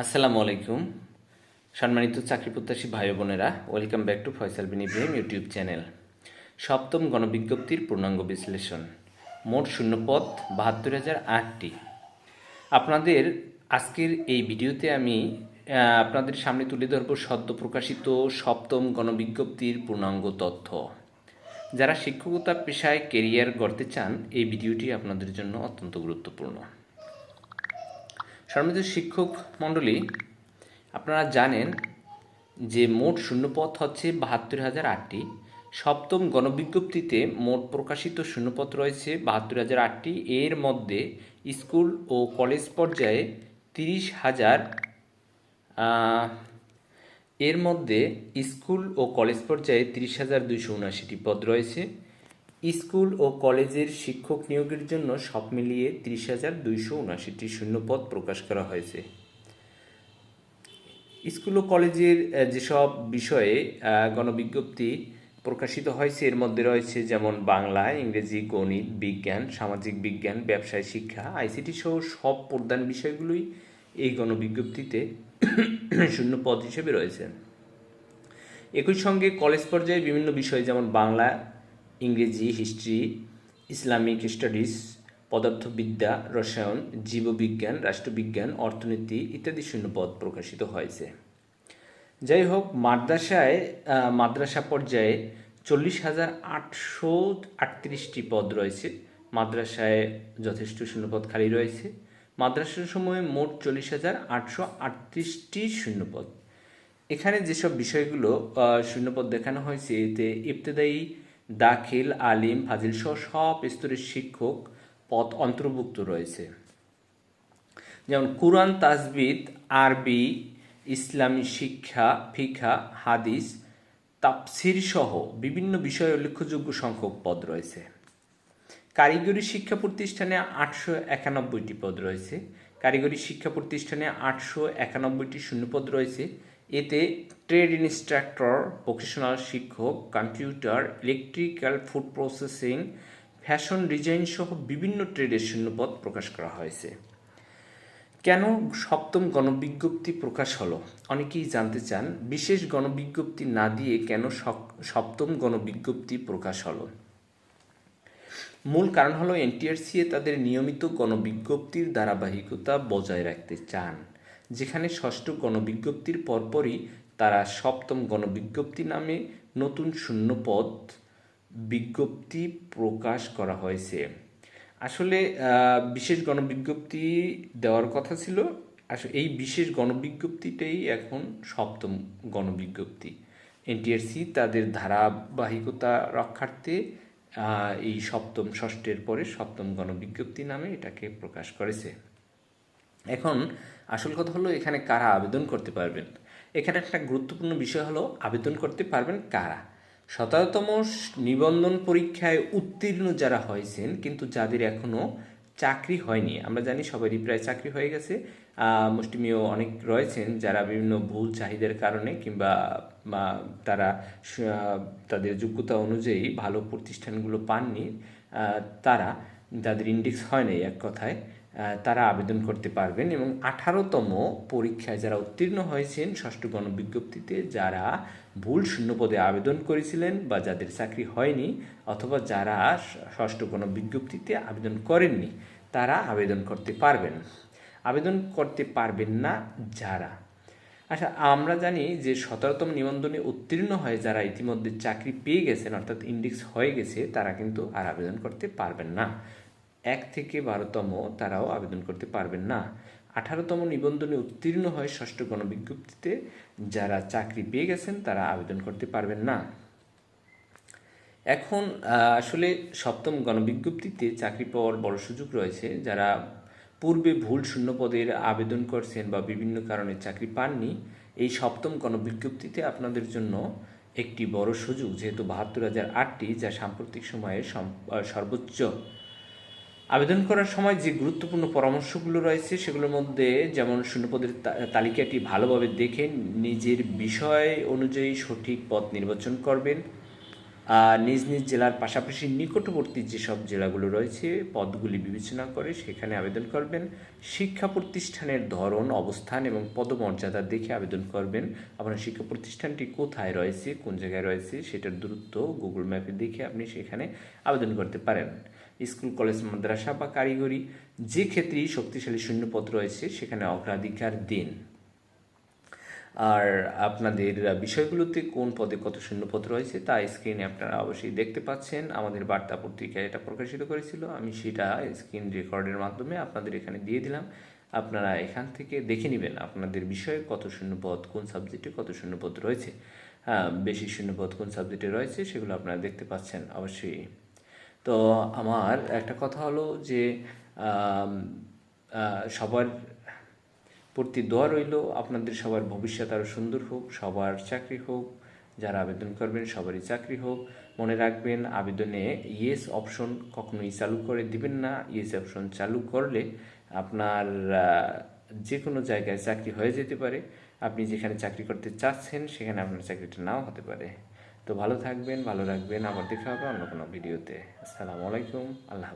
আসসালামু আলাইকুম। সম্মানিত চাকরি প্রত্যাশী ভাই বোনেরা, welcome back to Faisal bin Ibrahim YouTube channel. সপ্তম গণবিজ্ঞপ্তির পূর্ণাঙ্গ বিশ্লেষণ। মোট শূন্যপদ বাহাত্তর হাজার আটটি। আপনাদের আজকের এই ভিডিওতে আমি আপনাদের সামনে তুলে ধরব সদ্য প্রকাশিত সপ্তম গণবিজ্ঞপ্তির পূর্ণাঙ্গ তথ্য। যারা শিক্ষকতা পেশায় কেরিয়ার গড়তে চান, এই ভিডিওটি আপনাদের জন্য অত্যন্ত গুরুত্বপূর্ণ। সম্মানিত শিক্ষক মণ্ডলী, আপনারা জানেন যে মোট শূন্যপথ হচ্ছে বাহাত্তর হাজার আটটি। সপ্তম গণবিজ্ঞপ্তিতে মোট প্রকাশিত শূন্যপথ রয়েছে বাহাত্তর হাজার আটটি। এর মধ্যে স্কুল ও কলেজ পর্যায়ে তিরিশ হাজার এর মধ্যে স্কুল ও কলেজ পর্যায়ে তিরিশ হাজার দুইশো উনআশিটি পদ রয়েছে। স্কুল ও কলেজের শিক্ষক নিয়োগের জন্য সব মিলিয়ে তিরিশ হাজার দুইশো উনআশিটি শূন্যপদ প্রকাশ করা হয়েছে। স্কুল ও কলেজের যেসব বিষয়ে গণবিজ্ঞপ্তি প্রকাশিত হয়েছে, এর মধ্যে রয়েছে যেমন বাংলা, ইংরেজি, গণিত, বিজ্ঞান, সামাজিক বিজ্ঞান, ব্যবসায় শিক্ষা, আইসিটি সহ সব প্রধান বিষয়গুলোই এই গণবিজ্ঞপ্তিতে শূন্য পদ হিসেবে রয়েছে। একই সঙ্গে কলেজ পর্যায়ে বিভিন্ন বিষয় যেমন বাংলা ইংরেজি, হিস্ট্রি, ইসলামিক স্টাডিজ, পদার্থবিদ্যা, রসায়ন, জীববিজ্ঞান, রাষ্ট্রবিজ্ঞান, অর্থনীতি ইত্যাদি শূন্যপদ প্রকাশিত হয়েছে। যাই হোক মাদ্রাসায় মাদ্রাসা পর্যায়ে চল্লিশ হাজার আটশো আটত্রিশটি পদ রয়েছে। মাদ্রাসায় যথেষ্ট শূন্যপদ খালি রয়েছে। মাদ্রাসার সময়ে মোট চল্লিশ হাজার আটশো আটত্রিশটি শূন্যপদ এখানে যেসব বিষয়গুলো শূন্যপদ দেখানো হয়েছে, এতে ইবতেদায়ী দাখিল, আলিম, ফাজিল সহ সব স্তরের শিক্ষক পদ অন্তর্ভুক্ত রয়েছে। যেমন কুরআন তাজবিদ আরবি, ইসলামী শিক্ষা ফিখা হাদিস তাপসির সহ বিভিন্ন বিষয়ে উল্লেখযোগ্য সংখ্যক পদ রয়েছে। কারিগরি শিক্ষা প্রতিষ্ঠানে আটশো একানব্বইটি পদ রয়েছে। কারিগরি শিক্ষা প্রতিষ্ঠানে আটশো একানব্বইটি শূন্যপদ রয়েছে। এতে ট্রেড ইনস্ট্রাক্টর ভোকেশনাল শিক্ষক computer electrical food processing fashion design সহ বিভিন্ন ট্রেডের শূন্যপদ প্রকাশ করা হয়েছে। কেন সপ্তম গণবিজ্ঞপ্তি প্রকাশ হলো? অনেকেই জানতে চান, বিশেষ গণবিজ্ঞপ্তি না দিয়ে কেন সপ্তম গণবিজ্ঞপ্তি প্রকাশ হলো? মূল কারণ হলো এনটিআরসিএ তাদের নিয়মিত গণবিজ্ঞপ্তির ধারাবাহিকতা বজায় রাখতে চান। যেখানে ষষ্ঠ গণবিজ্ঞপ্তির পরপরই তারা সপ্তম গণবিজ্ঞপ্তি নামে নতুন শূন্যপদ বিজ্ঞপ্তি প্রকাশ করা হয়েছে। আসলে বিশেষ গণবিজ্ঞপ্তি দেওয়ার কথা ছিল। আসলে এই বিশেষ গণবিজ্ঞপ্তিটাই এখন সপ্তম গণবিজ্ঞপ্তি। এনটিআরসি তাদের ধারাবাহিকতা রক্ষার্থে এই সপ্তম, ষষ্ঠের পরে সপ্তম গণবিজ্ঞপ্তি নামে এটাকে প্রকাশ করেছে। এখন আসল কথা হলো এখানে কারা আবেদন করতে পারবেন। এখানে একটা গুরুত্বপূর্ণ বিষয় হলো আবেদন করতে পারবেন কারা? সতেরোতম নিবন্ধন পরীক্ষায় উত্তীর্ণ যারা হয়েছেন কিন্তু যাদের এখনও চাকরি হয়নি, আমরা জানি সবারই প্রায় চাকরি হয়ে গেছে মুষ্টিমেয় অনেক রয়েছেন যারা বিভিন্ন ভুল চাহিদার কারণে কিংবা তারা তাদের যোগ্যতা অনুযায়ী ভালো প্রতিষ্ঠানগুলো পাননি তারা, যাদের ইন্ডেক্স হয় নাই এক কথায় তারা আবেদন করতে পারবেন এবং আঠারোতম পরীক্ষায় যারা উত্তীর্ণ হয়েছেন ষষ্ঠ গণবিজ্ঞপ্তিতে যারা ভুল শূন্যপদে আবেদন করেছিলেন বা যাদের চাকরি হয়নি অথবা যারা ষষ্ঠ গণবিজ্ঞপ্তিতে আবেদন করেননি, তারা আবেদন করতে পারবেন। আবেদন করতে পারবেন না যারা? আচ্ছা আমরা জানি যে সতেরোতম নিবন্ধনে উত্তীর্ণ হয়ে যারা ইতিমধ্যে চাকরি পেয়ে গেছেন, অর্থাৎ ইন্ডেক্স হয়ে গেছে, তারা কিন্তু আর আবেদন করতে পারবেন না। এক থেকে বারোতম তারাও আবেদন করতে পারবেন না। আঠারোতম নিবন্ধনে উত্তীর্ণ হয় ষষ্ঠ গণবিজ্ঞপ্তিতে। যারা চাকরি পেয়ে গেছেন, তারা আবেদন করতে পারবেন না। এখন আসলে সপ্তম গণবিজ্ঞপ্তিতে চাকরি পাওয়ার বড় সুযোগ রয়েছে। যারা পূর্বে ভুল শূন্য পদের আবেদন করছেন বা বিভিন্ন কারণে চাকরি পাননি, এই সপ্তম গণবিজ্ঞপ্তিতে আপনাদের জন্য একটি বড় সুযোগ, যেহেতু বাহাত্তর হাজার আটটি, যা সাম্প্রতিক সময়ে সম- সর্বোচ্চ আবেদন করার সময় যে গুরুত্বপূর্ণ পরামর্শগুলো রয়েছে, সেগুলোর মধ্যে যেমন শূন্যপদের তালিকাটি ভালোভাবে দেখে নিজের বিষয় অনুযায়ী সঠিক পথ নির্বাচন করবেন। নিজ নিজ জেলার পাশাপাশি নিকটবর্তী যেসব জেলাগুলো রয়েছে, পদগুলি বিবেচনা করে সেখানে আবেদন করবেন। শিক্ষা প্রতিষ্ঠানের ধরন, অবস্থান এবং পদমর্যাদা দেখে আবেদন করবেন। আপনার শিক্ষা প্রতিষ্ঠানটি কোথায় রয়েছে, কোন জায়গায় রয়েছে সেটার দূরত্ব গুগল ম্যাপে দেখে আপনি সেখানে আবেদন করতে পারেন। স্কুল, কলেজ, মাদ্রাসা বা কারিগরি যে ক্ষেত্রেই শক্তিশালী শূন্যপদ রয়েছে, সেখানে অগ্রাধিকার দিন। আর আপনাদের বিষয়গুলোতে কোন পদে কত শূন্যপদ রয়েছে তা স্ক্রিনে আপনারা অবশ্যই দেখতে পাচ্ছেন। আমাদের বার্তা পত্রিকায় এটা প্রকাশিত করেছিল। আমি সেটা স্ক্রিন রেকর্ডের মাধ্যমে আপনাদের এখানে দিয়ে দিলাম। আপনারা এখান থেকে দেখে নেবেন আপনাদের বিষয়ে কত শূন্যপদ, কোন সাবজেক্টে কত শূন্যপদ রয়েছে। হ্যাঁ বেশি শূন্যপদ কোন সাবজেক্টে রয়েছে সেগুলো আপনারা দেখতে পাচ্ছেন অবশ্যই। তো আমার একটা কথা হলো যে সবার প্রতি দোয়া রইল। আপনাদের সবার ভবিষ্যৎ আরও সুন্দর হোক, সবার চাকরি হোক, যারা আবেদন করবেন সবারই চাকরি হোক। মনে রাখবেন, আবেদনে ইয়েস অপশন কখনোই চালু করে দিবেন না। ইয়েস অপশন চালু করলে আপনার যে কোনো জায়গায় চাকরি হয়ে যেতে পারে। আপনি যেখানে চাকরি করতে চাচ্ছেন, সেখানে আপনার চাকরিটা নাও হতে পারে। তো ভালো থাকবেন, ভালো রাখবেন। আবার দেখা হবে অন্য কোনো ভিডিওতে। আসসালামু আলাইকুম। আল্লাহ।